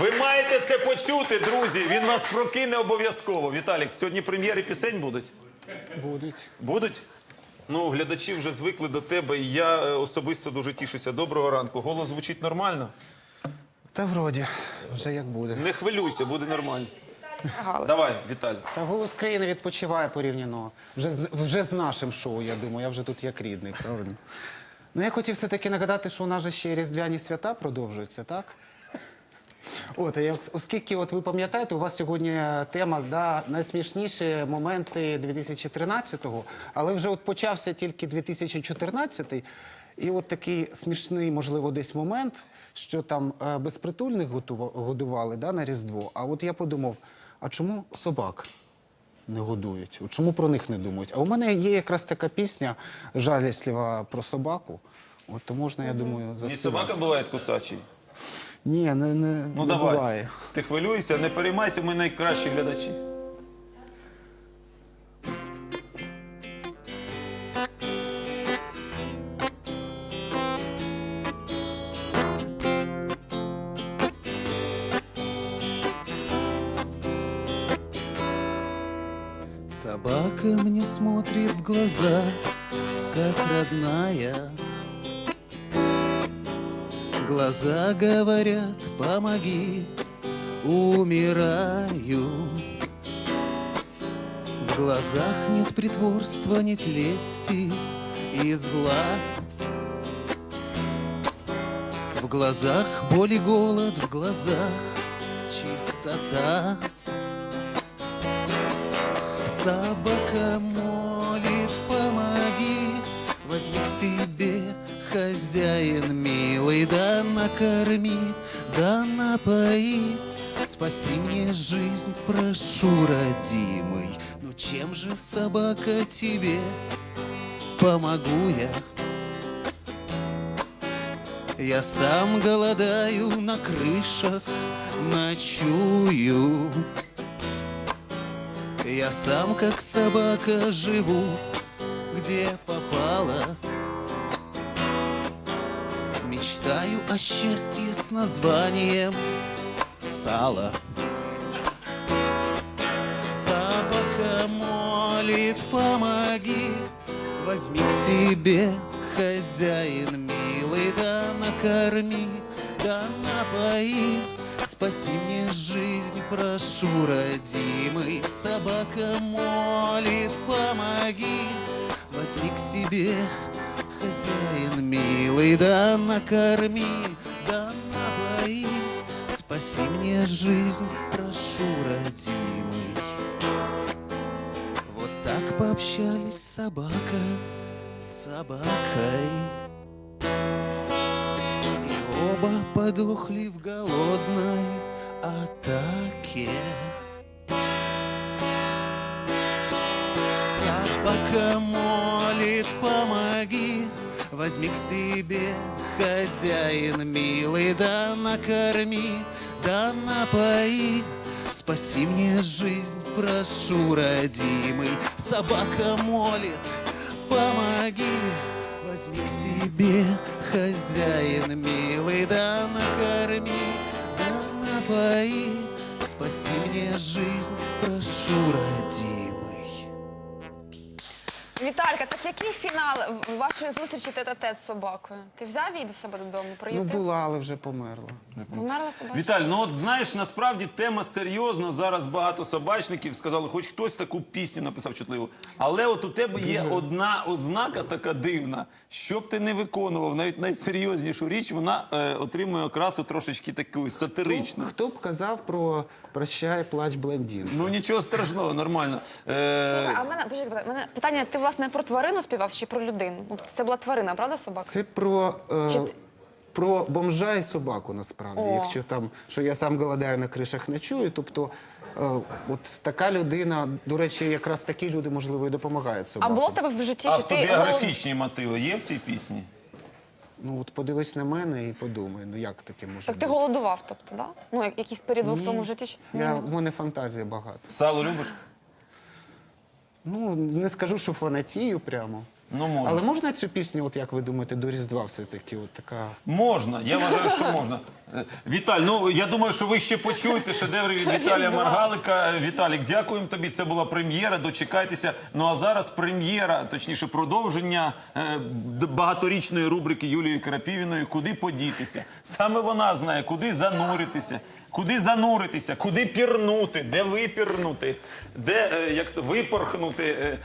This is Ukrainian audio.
Ви маєте це почути, друзі. Він вас прокине обов'язково. Віталік, сьогодні прем'єри пісень будуть? Будуть. Будуть? Ну, глядачі вже звикли до тебе, і я е, особисто дуже тішуся. Доброго ранку. Голос звучить нормально. Та вроді, вже як буде. Не хвилюйся, буде нормально. Давай, Віталій. Та голос країни відпочиває порівняно. Вже з, вже з нашим шоу, я думаю, я вже тут як рідний, правильно? Ну, я хотів все-таки нагадати, що у нас же ще різдвяні свята продовжуються, так? От, а оскільки от ви пам'ятаєте, у вас сьогодні тема да, найсмішніші моменти 2013-го, але вже от почався тільки 2014 і от такий смішний, можливо, десь момент, що там е, безпритульних годували да, на Різдво. А от я подумав, а чому собак не годують? Чому про них не думають? А у мене є якраз така пісня жаліслива про собаку. От то можна, я думаю, заспівати. собака буває кусачий. Ні, не, не, Ну не давай. буває. Ти хвилюйся, не переймайся, ми найкращі глядачі. Собака мне смотрит в глаза, как родная. Глаза говорят, помоги, умираю. В глазах нет притворства, нет лести и зла. В глазах боль и голод, в глазах чистота. Собака молит, помоги, возьми к себе, хозяин милый, да накорми, да напои. Спаси мне жизнь, прошу, родимый, ну чем же собака тебе помогу я? Я сам голодаю на крышах, ночую. Я сам как собака живу, где попала. Мечтаю о счастье с названием сало. Собака молит, помоги, возьми к себе, хозяин милый, да накорми, да напои. Спаси мне жизнь, прошу, родимый, собака молит, помоги, возьми к себе, хозяин милый, да накорми, да напои. Спаси мне жизнь, прошу, родимый. Вот так пообщались собака с собакой. И оба подохли в голодной атаке. Собака молит, помоги, возьми к себе, хозяин милый, да накорми, да напои. Спаси мне жизнь, прошу, родимый, собака молит, помоги, возьми к себе, хозяин милый, да накорми, да напои. Спаси мне жизнь, прошу, родимый. Віталька, так який фінал вашої зустрічі тет-а-тет з собакою? Ти взяв її до себе додому? Ну, Приютив? була, але вже померла. Померла собака? Віталь, ну от знаєш, насправді тема серйозна. Зараз багато собачників сказали, хоч хтось таку пісню написав чутливу. Але от у тебе є одна ознака така дивна. Що б ти не виконував, навіть найсерйознішу річ, вона е, отримує окрасу трошечки таку сатиричну. Хто б казав про прощай, плач, блондін? Ну нічого страшного, нормально. Е, Слухай, а в мене, почекай, в мене питання, ти власне про тварину співав чи про людину? Ну, Це була тварина, правда, собака? Це про, е, Чи- про бомжа і собаку насправді. О. Якщо там, що я сам голодаю на кришах ночую, тобто е, от така людина, до речі, якраз такі люди, можливо, і допомагають А собаку. було в тебе в житті, що ти голод... автобіографічні мотиви є в цій пісні? Ну от подивись на мене і подумай, ну як таке може Так ти голодував, тобто, да? Ну, як- якийсь період був в тому житті, що Я, в мене фантазія багато. Сало любиш? Ну, не скажу, що фанатію прямо. Ну, можна. Але можна цю пісню, от як ви думаєте, до Різдва все-таки? От така. Можна, я вважаю, що можна. Е, Віталь, ну я думаю, що ви ще почуєте шедеври від Віталія Маргалика. Віталік, дякуємо тобі. Це була прем'єра. Дочекайтеся. Ну а зараз прем'єра, точніше, продовження е, д- багаторічної рубрики Юлії Крапівіної Куди подітися? Саме вона знає, куди зануритися. Куди зануритися, куди пірнути, де випірнути, де е, як то випорхнути. е,